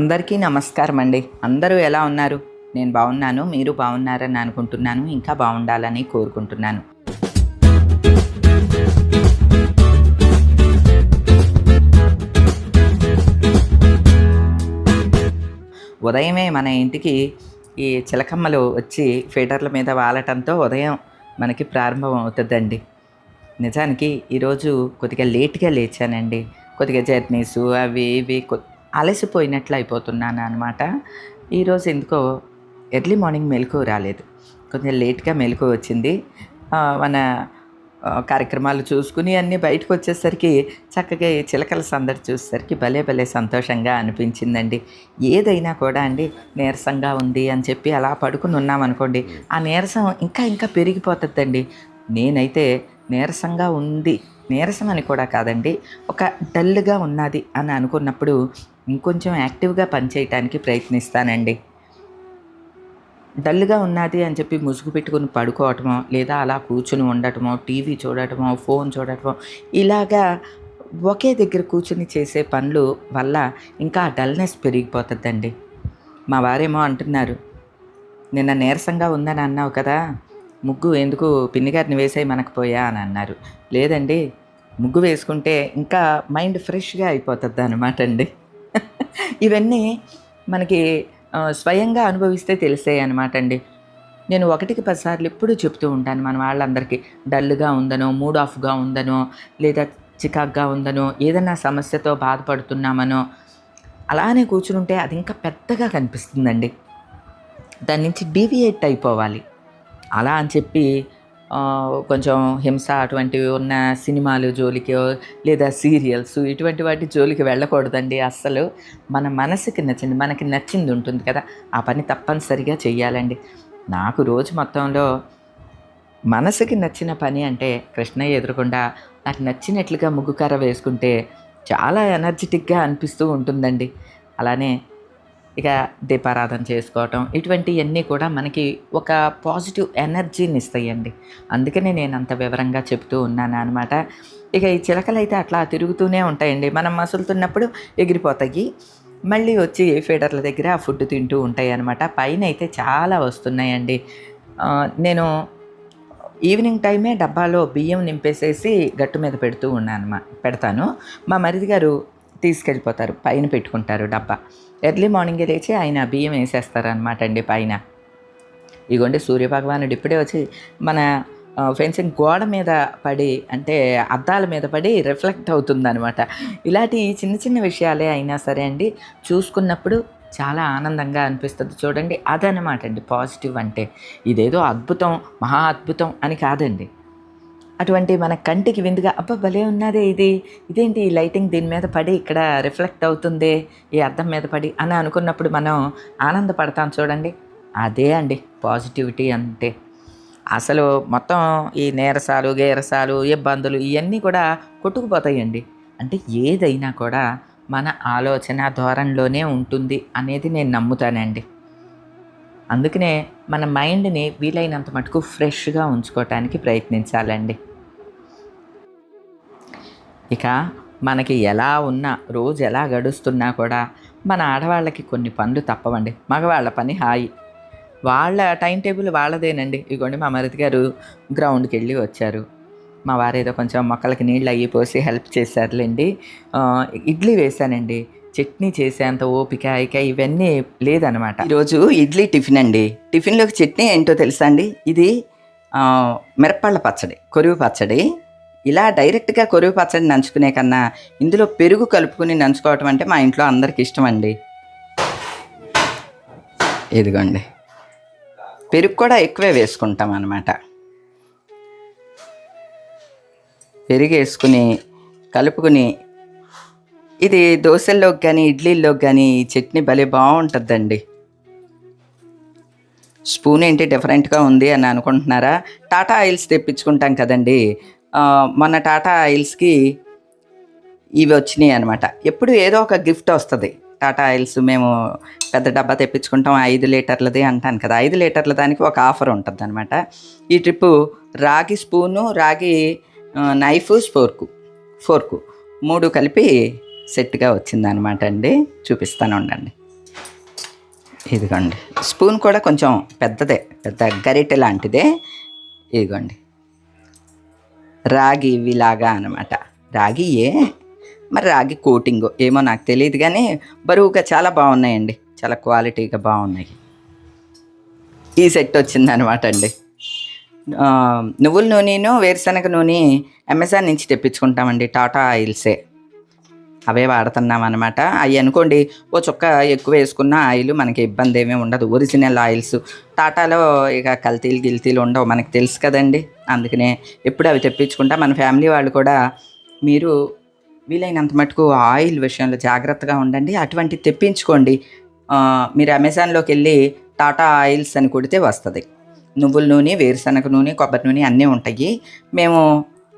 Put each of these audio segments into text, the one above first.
అందరికీ నమస్కారం అండి అందరూ ఎలా ఉన్నారు? నేను బాగున్నాను మీరు బాగున్నారని అనుకుంటున్నాను ఇంకా బాగుండాలని కోరుకుంటున్నాను. ఉదయమే మన ఇంటికి ఈ చిలకమ్మలు వచ్చి ఫీటర్ల మీద వాలటంతో ఉదయం మనకి ప్రారంభం అవుతుందండి. నిజానికి ఈరోజు కొద్దిగా లేట్గా లేచానండి. కొద్దిగా జర్నీసు అవి ఇవి అలసిపోయినట్లు అయిపోతున్నాను అనమాట ఈరోజు ఎందుకో ఎర్లీ మార్నింగ్ మెలకు రాలేదు. కొంచెం లేట్గా మెలకు వచ్చింది. మన కార్యక్రమాలు చూసుకుని అన్నీ బయటకు వచ్చేసరికి చక్కగా ఈ చిలకల సందడి చూసేసరికి భలే భలే సంతోషంగా అనిపించిందండి. ఏదైనా కూడా అండి నీరసంగా ఉంది అని చెప్పి అలా పడుకుని ఉన్నామనుకోండి ఆ నీరసం ఇంకా ఇంకా పెరిగిపోతుందండి. నేనైతే నీరసంగా ఉంది నీరసం అని కూడా కాదండి ఒక డల్గా ఉన్నది అని అనుకున్నప్పుడు ఇంకొంచెం యాక్టివ్గా పనిచేయటానికి ప్రయత్నిస్తానండి. డల్గా ఉన్నది అని చెప్పి ముసుగు పెట్టుకుని పడుకోవటమో లేదా అలా కూర్చుని ఉండటమో టీవీ చూడటమో ఫోన్ చూడటమో ఇలాగా ఒకే దగ్గర కూర్చుని చేసే పనులు వల్ల ఇంకా డల్నెస్ పెరిగిపోతుందండి. మా వారేమో అంటున్నారు నిన్న నీరసంగా ఉందని అన్నావు కదా ముగ్గు ఎందుకు పిన్ని గారిని వేసేయి మనకు పోయా అని అన్నారు. లేదండి ముగ్గు వేసుకుంటే ఇంకా మైండ్ ఫ్రెష్గా అయిపోతుంది అనమాట అండి. ఇవన్నీ మనకి స్వయంగా అనుభవిస్తే తెలిసాయి అనమాట అండి. నేను ఒకటికి పదిసార్లు ఎప్పుడూ చెప్తూ ఉంటాను మన వాళ్ళందరికీ. డల్గా ఉందనో మూడ్ ఆఫ్గా ఉందనో లేదా చికాగ్గా ఉందనో ఏదైనా సమస్యతో బాధపడుతున్నామనో అలానే కూర్చుంటే అది ఇంకా పెద్దగా కనిపిస్తుందండి. దాని నుంచి డీవియేట్ అయిపోవాలి. అలా అని చెప్పి కొంచెం హింస అటువంటివి ఉన్న సినిమాలు జోలికో లేదా సీరియల్స్ ఇటువంటి వాటి జోలికి వెళ్ళకూడదండి అస్సలు. మన మనసుకి నచ్చింది మనకి నచ్చింది ఉంటుంది కదా ఆ పని తప్పనిసరిగా చేయాలండి నాకు రోజు మొత్తంలో మనసుకి నచ్చిన పని అంటే కృష్ణయ్య ఎదురకుండా నాకు నచ్చినట్లుగా ముగ్గుకర వేసుకుంటే చాలా ఎనర్జెటిక్గా అనిపిస్తూ ఉంటుందండి. అలానే ఇక దీపారాధన చేసుకోవటం ఇటువంటివన్నీ కూడా మనకి ఒక పాజిటివ్ ఎనర్జీని ఇస్తాయండి. అందుకనే నేను అంత వివరంగా చెప్తూ ఉన్నాను అనమాట ఇక ఈ చిలకలు అయితే అట్లా తిరుగుతూనే ఉంటాయండి. మనం మసులుతున్నప్పుడు ఎగిరిపోతాయి. మళ్ళీ వచ్చి ఫీడర్ల దగ్గర ఆ ఫుడ్ తింటూ ఉంటాయి అనమాట పైన అయితే చాలా వస్తున్నాయండి. నేను ఈవినింగ్ టైమే డబ్బాలో బియ్యం నింపేసేసి గట్టు మీద పెడుతూ ఉన్నాను పెడతాను. మా మరిది గారు తీసుకెళ్ళిపోతారు. పైన పెట్టుకుంటారు డబ్బా. ఎర్లీ మార్నింగే లేచి ఆయన బియ్యం వేసేస్తారు అనమాట అండి పైన. ఇగోండి సూర్యభగవానుడు ఇప్పుడే వచ్చి మన ఫెన్సింగ్ గోడ మీద పడి అంటే అద్దాల మీద పడి రిఫ్లెక్ట్ అవుతుందనమాట ఇలాంటి చిన్న చిన్న విషయాలే అయినా సరే అండి చూసుకున్నప్పుడు చాలా ఆనందంగా అనిపిస్తుంది. చూడండి అదనమాట అండి పాజిటివ్ అంటే. ఇదేదో అద్భుతం మహా అద్భుతం అని కాదండి. అటువంటి మన కంటికి విందుగా అబ్బా భలే ఉన్నదే ఇది. ఇదేంటి ఈ లైటింగ్ దీని మీద పడి ఇక్కడ రిఫ్లెక్ట్ అవుతుంది ఈ అద్దం మీద పడి అని అనుకున్నప్పుడు మనం ఆనందపడతాం చూడండి. అదే అండి పాజిటివిటీ అంటే. అసలు మొత్తం ఈ నీరసాలు గీరసాలు ఇబ్బందులు ఇవన్నీ కూడా కొట్టుకుపోతాయండి. అంటే ఏదైనా కూడా మన ఆలోచన ధోరణిలోనే ఉంటుంది అనేది నేను నమ్ముతానండి. అందుకనే మన మైండ్ని వీలైనంత మటుకు ఫ్రెష్గా ఉంచుకోవటానికి ప్రయత్నించాలండి. ఇక మనకి ఎలా ఉన్నా రోజు ఎలా గడుస్తున్నా కూడా మన ఆడవాళ్ళకి కొన్ని పనులు తప్పవండి. మగవాళ్ళ పని హాయి. వాళ్ళ టైం టేబుల్ వాళ్ళదేనండి. ఇగోండి మా మరిది గారు గ్రౌండ్కి వెళ్ళి వచ్చారు. మా వారు ఏదో కొంచెం మొక్కలకి నీళ్ళు అయ్యి పోసి హెల్ప్ చేశారులేండి. ఇడ్లీ వేశానండి. చట్నీ చేసేంత ఓపిక ఇక ఇవన్నీ లేదనమాట ఈరోజు ఇడ్లీ టిఫిన్ అండి. టిఫిన్లోకి చట్నీ ఏంటో తెలుసా అండి? ఇది మిరప్పళ్ళ మిరపళ్ళ పచ్చడి కొరువు పచ్చడి. ఇలా డైరెక్ట్గా కొరువు పచ్చడి నంచుకునే కన్నా ఇందులో పెరుగు కలుపుకుని నంచుకోవటం అంటే మా ఇంట్లో అందరికి ఇష్టం అండి ఇదిగోండి. పెరుగు కూడా ఎక్కువే వేసుకుంటాం అన్నమాట. పెరుగు వేసుకుని కలుపుకుని ఇది దోశల్లోకి కానీ ఇడ్లీల్లోకి కానీ ఈ చట్నీ భలే బాగుంటుందండి. స్పూన్ ఏంటి డిఫరెంట్గా ఉంది అని అనుకుంటున్నారా? టాటా ఆయిల్స్ తెప్పించుకుంటాం కదండి. మన మొన్న టాటా ఆయిల్స్కి ఇవి వచ్చినాయి అనమాట ఎప్పుడు ఏదో ఒక గిఫ్ట్ వస్తుంది. టాటా ఆయిల్స్ మేము పెద్ద డబ్బా తెప్పించుకుంటాం ఐదు లీటర్లది అంటాను కదా. ఐదు లీటర్ల దానికి ఒక ఆఫర్ ఉంటుంది అనమాట ఈ ట్రిప్పు రాగి స్పూను రాగి నైఫ్ స్పోర్కు ఫోర్కు మూడు కలిపి సెట్గా వచ్చిందనమాట అండి. చూపిస్తాను ఉండండి. ఇదిగోండి. స్పూన్ కూడా కొంచెం పెద్దదే పెద్ద గరిటె లాంటిదే. ఇదిగోండి. రాగి ఇవిలాగా అనమాట. రాగియే మరి రాగి కోటింగ్ ఏమో నాకు తెలియదు కానీ బరువుగా చాలా బాగున్నాయండి. చాలా క్వాలిటీగా బాగున్నాయి. ఈ సెట్ వచ్చిందనమాట అండి. నువ్వుల నూనెను వేరుశనగ నూనె అమెజాన్ నుంచి తెప్పించుకుంటామండి. టాటా ఆయిల్సే. అవే వాడుతున్నాం అనమాట అవి అనుకోండి ఓ చుక్క ఎక్కువ వేసుకున్న ఆయిల్ మనకి ఇబ్బంది ఏమీ ఉండదు. Original oils. టాటాలో ఇక కల్తీలు గిల్తీలు ఉండవు మనకు తెలుసు కదండి. అందుకనే ఎప్పుడు అవి తెప్పించుకుంటా మన ఫ్యామిలీ వాళ్ళు కూడా మీరు వీలైనంత మటుకు ఆయిల్ విషయంలో జాగ్రత్తగా ఉండండి. అటువంటి తెప్పించుకోండి. మీరు అమెజాన్లోకి వెళ్ళి టాటా ఆయిల్స్ అని కొడితే వస్తుంది. నువ్వుల నూనె వేరుశనగ నూనె కొబ్బరి నూనె అన్నీ ఉంటాయి. మేము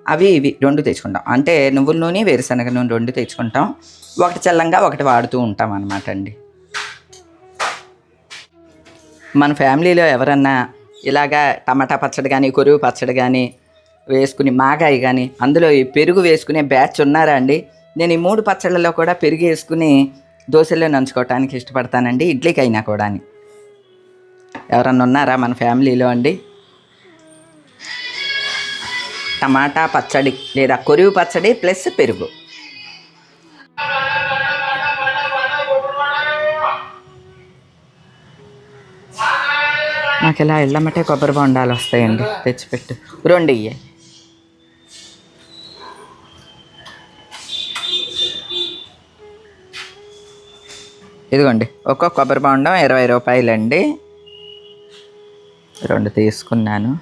అవి ఇవి రెండు తెచ్చుకుంటాం. అంటే నువ్వుల నూనె వేరుశనగ నూనె రెండు తెచ్చుకుంటాం. ఒకటి చల్లంగా ఒకటి వాడుతూ ఉంటాం అనమాట అండి. మన ఫ్యామిలీలో ఎవరన్నా ఇలాగా టమాటా పచ్చడి కానీ కొరువు పచ్చడి కానీ వేసుకుని మాగాయి కానీ అందులో ఈ పెరుగు వేసుకునే బ్యాచ్ ఉన్నారా అండి? నేను ఈ మూడు పచ్చళ్ళలో కూడా పెరుగు వేసుకుని దోశల్లో నంచుకోవటానికి ఇష్టపడతానండి ఇడ్లీకి అయినా కూడా ఎవరన్నా ఉన్నారా మన ఫ్యామిలీలో అండి? టమాటా పచ్చడి లేదా కొరువు పచ్చడి ప్లస్ పెరుగు. నాకు ఇలా ఇళ్ళమటే కొబ్బరి బొండాలు వస్తాయండి. తెచ్చిపెట్టు. రెండు ఇయ్యే. ఇదిగోండి. ఒక్కొక్క కొబ్బరి బొండం ఇరవై రూపాయలండి. రెండు తీసుకున్నాను.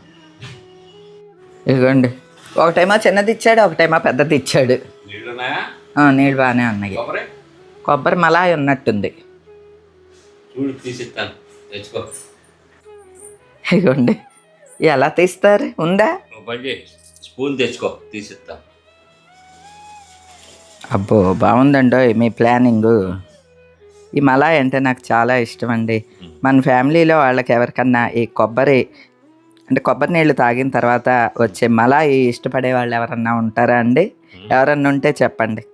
ఇదిగోండి. ఒకటేమో చిన్నది ఇచ్చాడు ఒకటేమో పెద్దది ఇచ్చాడు. నీళ్ళు బాగానే ఉన్నాయి. కొబ్బరి? మలాయి ఉన్నట్టుంది. ఇదిగోండి ఎలా తీస్తారు? ఉందా? స్పూన్ తెచ్చుకో తీసిస్తా. అబ్బో బాగుందండో మీ ప్లానింగ్. ఈ మలాయ్ అంటే నాకు చాలా ఇష్టం అండి. మన ఫ్యామిలీలో వాళ్ళకి ఎవరికన్నా ఈ కొబ్బరి అంటే కొబ్బరి నీళ్ళు తాగిన తర్వాత వచ్చే మలాయి ఇష్టపడే వాళ్ళు ఎవరన్నా ఉంటారా అండి? ఎవరన్నా ఉంటే చెప్పండి.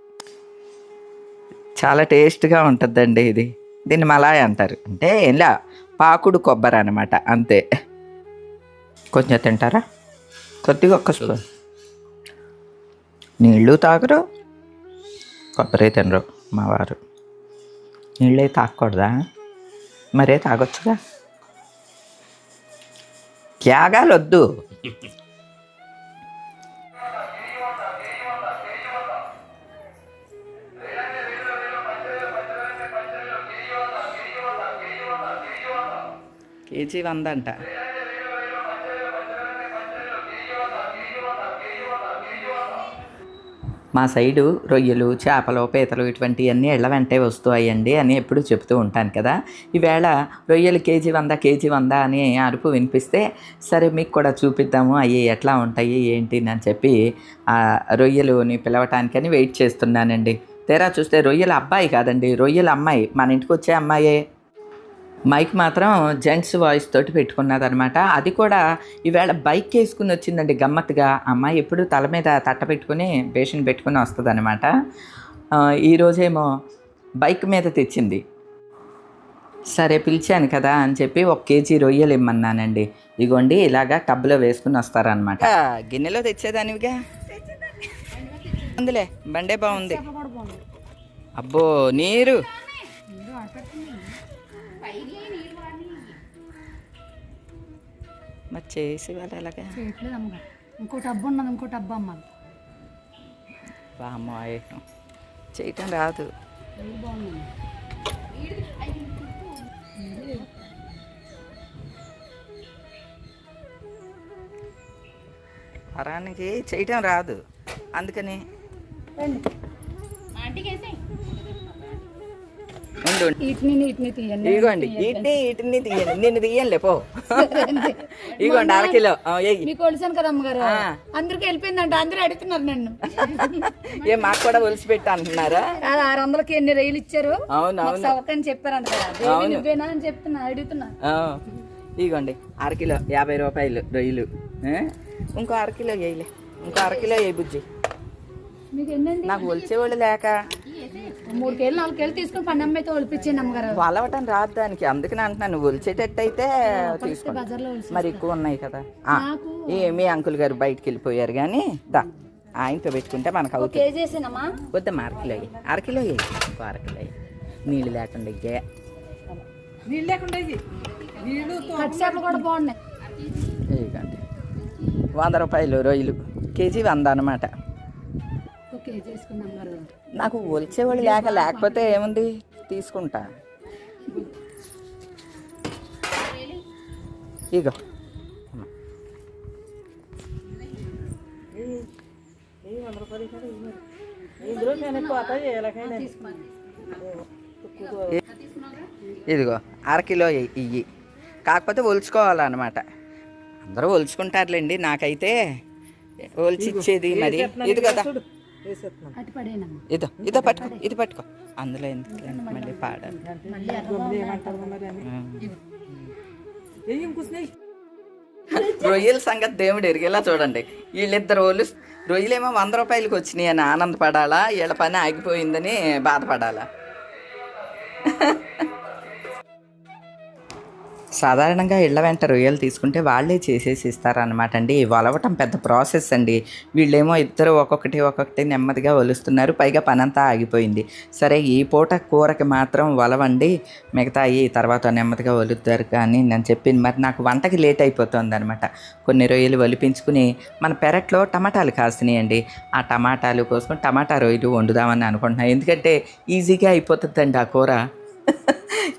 చాలా టేస్ట్గా ఉంటుందండి ఇది. దీన్ని మలాయ్ అంటారు. అంటే ఇలా పాకుడు కొబ్బరి అనమాట అంతే. కొంచెం తింటారా? కొద్దిగా ఒక్క స్పూన్. నీళ్ళు తాగరు. కొబ్బరి తినరు మా వారు. నీళ్ళే తాగకూడదా? మరే తాగొచ్చుగా? త్యాగాలు వద్దు కేజీ వంద అంట మా సైడు రొయ్యలు చేపలు పీతలు ఇటువంటివన్నీ ఇళ్ళ వెంటే వస్తాయండి అని ఎప్పుడు చెప్తూ ఉంటాను కదా. ఈవేళ రొయ్యలు కేజీ వంద కేజీ వంద అని అరుపు వినిపిస్తే సరే మీకు కూడా చూపిద్దాము అవి ఎట్లా ఉంటాయి ఏంటి అని చెప్పి ఆ రొయ్యలుని పిలవటానికని వెయిట్ చేస్తున్నానండి. తెరా చూస్తే రొయ్యల అబ్బాయి కాదండి రొయ్యల అమ్మాయి. మన ఇంటికి వచ్చే అమ్మాయే. మైక్ మాత్రం జెంట్స్ వాయిస్ తోటి పెట్టుకున్నదనమాట అది కూడా ఈవేళ బైక్ వేసుకుని వచ్చిందండి గమ్మత్తుగా. అమ్మాయి ఎప్పుడు తల మీద తట్ట పెట్టుకుని బేషన్ పెట్టుకుని వస్తుంది అనమాట ఈరోజేమో బైక్ మీద తెచ్చింది. సరే పిలిచాను కదా అని చెప్పి ఒక కేజీ రొయ్యలు ఇమ్మన్నానండి. ఇగోండి ఇలాగా టబ్లో వేసుకుని వస్తారనమాట గిన్నెలో తెచ్చేదానివిగా? అందులే బండే బాగుంది. అబ్బో నీరు. మరి చేసి వాళ్ళు ఎలాగా చేయట్లేదు అమ్మగా ఇంకో టబ్బు ఉన్నది ఇంకో టబ్బు అమ్మాలి. వామ్మోయ్ చేయటం రాదు. వరానికి చేయటం రాదు. అందుకని ఉండు ఉండు. వీటిని వీటిని తీయండి. ఇదిగోండి. వీటిని తీయండి. నిన్ను తీయండి పో. ఇదిగోండి అరకిలో. మీకు కొలిసాను కదా అమ్మగారు. అందరికి వెళ్ళిపోయిందంట. అందరూ అడుగుతున్నారు నన్ను. ఏ మాకు కూడా ఒలిసి పెట్టి అంటున్నారా ఆరు వందలకి ఎన్ని రైలు ఇచ్చారు? అవును మాకు అవును. సవకని చెప్పారంట నువ్వేనా అని చెప్తున్నా అడుగుతున్నా. ఇదిగోండి అరకిలో యాభై రూపాయలు రొయ్యలు? ఇంకో అరకిలో వేయలే. ఇంకో అరకిలో వేయి బుజ్జి. నాకు ఒలిచేవాళ్ళు లేక. మూడు కేలు నాలుగు కేలు తీసుకుని పన్నెండు అయితే ఒలిపించండి అమ్మగారు. వలవటం రాదు దానికి. అందుకని అంటున్నాను ఒలిచేటట్టయితే తీసుకోండి బజార్లో ఒలిచి మరి ఎక్కువ ఉన్నాయి కదా. ఆ, ఏ మీ అంకుల్ గారు బయటికి వెళ్ళిపోయారు కానీ దా ఆయనతో పెట్టుకుంటే మనకు అవుతుంది. వద్దమ్మా అరకిలో అరకిలో ఇంకో అరకిలో నీళ్ళు లేకుండా ఇయ్యే. నీళ్ళు లేకుండా కూడా బాగున్నాయి. ఇదిగోండి. వంద రూపాయలు రొయ్యలు. కేజీ వంద అనమాట నాకు ఒలిచేవాళ్ళు లేక లేకపోతే ఏముంది? తీసుకుంటా. ఇగో. ఇదిగో అరకిలో ఇయ్యి. కాకపోతే ఒలుచుకోవాలన్నమాట. అందరూ ఒలుచుకుంటారులేండి నాకైతే ఒలిచి ఇచ్చేది మరి ఇది కదా అటు పడేనమ్మా ఇదో ఇదో పట్టుకో ఇది పట్టుకో. అందులో ఎందుకు మళ్ళీ పాడాలి? రొయ్యల సంగతి దేవుడు ఎరిగేలా చూడండి. వీళ్ళిద్దరు వాళ్ళు రొయ్యలేమో వంద రూపాయలకి వచ్చినాయి అని ఆనందపడాలా? వీళ్ళ పని ఆగిపోయిందని బాధపడాలా? సాధారణంగా ఇళ్ళ వెంట రొయ్యలు తీసుకుంటే వాళ్ళే చేసేసి ఇస్తారనమాట అండి వలవటం పెద్ద ప్రాసెస్ అండి. వీళ్ళేమో ఇద్దరు ఒక్కొక్కటి ఒక్కొక్కటి నెమ్మదిగా వలుస్తున్నారు పైగా పనంతా ఆగిపోయింది. సరే ఈ పూట కూరకి మాత్రం వలవండి. మిగతా అయ్యి తర్వాత నెమ్మదిగా వలుతారు కానీ నేను చెప్పింది మరి నాకు వంటకి లేట్ అయిపోతుంది అనమాట కొన్ని రొయ్యలు వలిపించుకుని మన పెరట్లో టమాటాలు కాసినాయండి. ఆ టమాటాలు కోసం టమాటా రొయ్యలు వండుదామని అనుకుంటున్నాను ఎందుకంటే ఈజీగా అయిపోతుందండి ఆ కూర.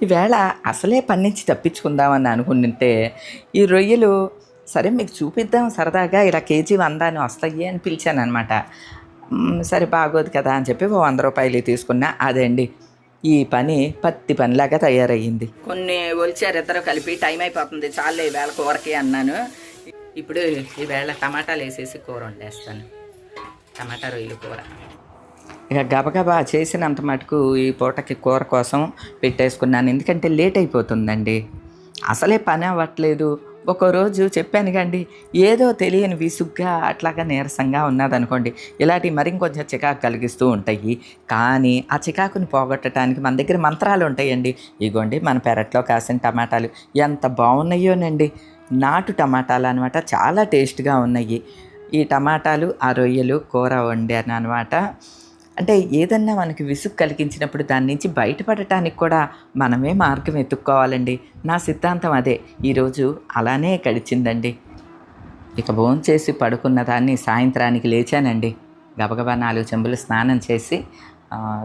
ఈవేళ అసలే పన్నించి తప్పించుకుందామని అనుకుంటుంటే ఈ రొయ్యలు సరే మీకు చూపిద్దాం సరదాగా ఇలా కేజీ వందాను వస్తాయి అని పిలిచాను అనమాట సరే బాగోదు కదా అని చెప్పి ఓ వంద రూపాయలు తీసుకున్నా. అదే అండి ఈ పని పత్తి పనిలాగా తయారయ్యింది. కొన్ని ఒలిచారు ఇద్దరు కలిపి టైం అయిపోతుంది చాలే ఈవేళ కూరకి అన్నాను. ఇప్పుడు ఈవేళ టమాటాలు వేసేసి కూర వండేస్తాను. టమాటా రొయ్యలు కూర. ఇక గబగబా చేసినంత మటుకు ఈ పూటకి కూర కోసం పెట్టేసుకున్నాను. ఎందుకంటే లేట్ అయిపోతుందండి. అసలే పని అవ్వట్లేదు. ఒక రోజు చెప్పాను కండి ఏదో తెలియని విసుగ్గా అట్లాగా నీరసంగా ఉన్నదనుకోండి ఇలాంటి మరింకొంచెం చికాకు కలిగిస్తూ ఉంటాయి. కానీ ఆ చికాకుని పోగొట్టడానికి మన దగ్గర మంత్రాలు ఉంటాయండి. ఇగోండి మన పెరట్లో కాసిన టమాటాలు ఎంత బాగున్నాయోనండి. నాటు టమాటాలు అనమాట చాలా టేస్ట్గా ఉన్నాయి. ఈ టమాటాలు ఆ రొయ్యలు కూర వండాను అనమాట అంటే ఏదన్నా మనకి విసుగు కలిగించినప్పుడు దాని నుంచి బయటపడటానికి కూడా మనమే మార్గం ఎత్తుక్కోవాలండి నా సిద్ధాంతం అదే. ఈరోజు అలానే గడిచిందండి. ఇక భోంచేసి పడుకున్న దాన్ని సాయంత్రానికి లేచానండి. గబగబా నాలుగు చెంబులు స్నానం చేసి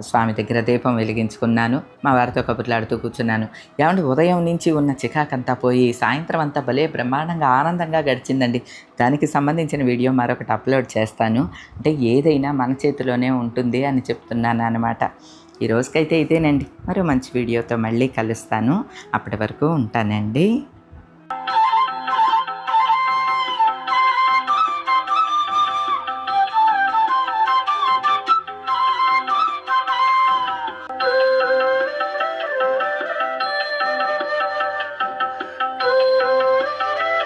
స్వామి దగ్గర దీపం వెలిగించుకున్నాను. మా వారితో కబుర్లాడుతూ కూర్చున్నాను. ఏమంటే ఉదయం నుంచి ఉన్న చికాకంతా పోయి సాయంత్రం అంతా భలే బ్రహ్మాండంగా ఆనందంగా గడిచిందండి. దానికి సంబంధించిన వీడియో మరొకటి అప్లోడ్ చేస్తాను. అంటే ఏదైనా మన చేతిలోనే ఉంటుంది అని చెప్తున్నాను అనమాట ఈ రోజుకైతే ఇదేనండి. మరో మంచి వీడియోతో మళ్ళీ కలుస్తాను. అప్పటి వరకు ఉంటానండి.